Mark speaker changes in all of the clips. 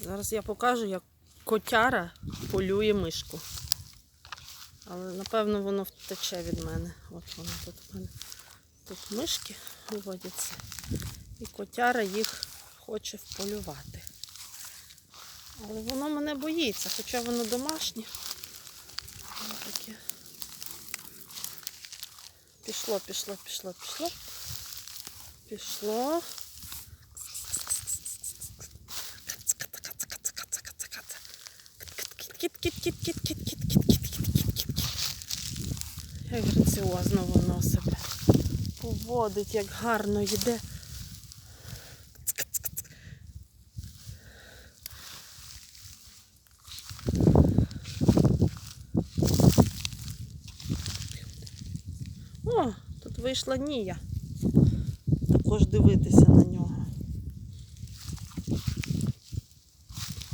Speaker 1: Зараз я покажу, як котяра полює мишку. Але напевно воно втече від мене. От воно тут у мене. Тут мишки виводяться. І котяра їх хоче вполювати. Але воно мене боїться, хоча воно домашнє. Воно таке. Пішло, пішло, пішло, пішло. Пішло. Кіт, кіт, кіт, кіт, кіт, кіт, кіт, кіт, кіт, кіт, кіт, кіт. Як граціозно воно себе поводить, як гарно йде. О, тут вийшла Нія. Також дивитися на нього.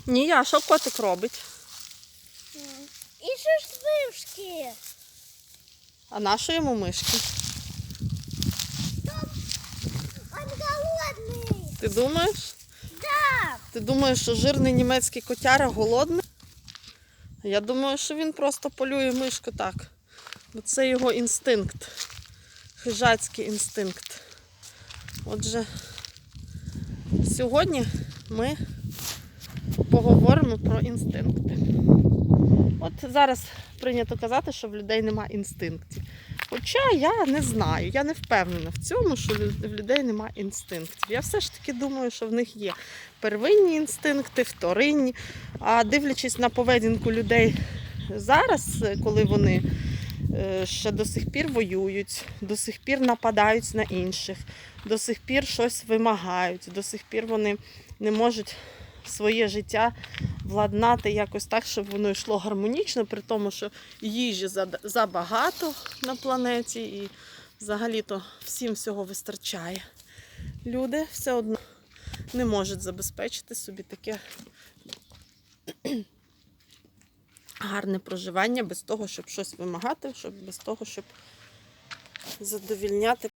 Speaker 1: Нія, що котик робить?
Speaker 2: І що ж вишки?
Speaker 1: А нащо йому мишки?
Speaker 2: Он голодний.
Speaker 1: Ти думаєш?
Speaker 2: Да.
Speaker 1: Ти думаєш, що жирний німецький котяра голодний? Я думаю, що він просто полює мишку так. Бо це його інстинкт. Хижацький інстинкт. Отже, сьогодні ми поговоримо про інстинкти. От зараз прийнято казати, що в людей нема інстинктів. Хоча я не знаю, я не впевнена в цьому, що в людей нема інстинктів. Я все ж таки думаю, що в них є первинні інстинкти, вторинні. А дивлячись на поведінку людей зараз, коли вони е, ще до сих пір воюють, до сих пір нападають на інших, до сих пір щось вимагають, до сих пір вони не можуть своє життя владнати якось так, щоб воно йшло гармонічно, при тому, що їжі забагато на планеті і взагалі-то всім всього вистачає. Люди все одно не можуть забезпечити собі таке гарне проживання без того, щоб щось вимагати, щоб без того, щоб задовільняти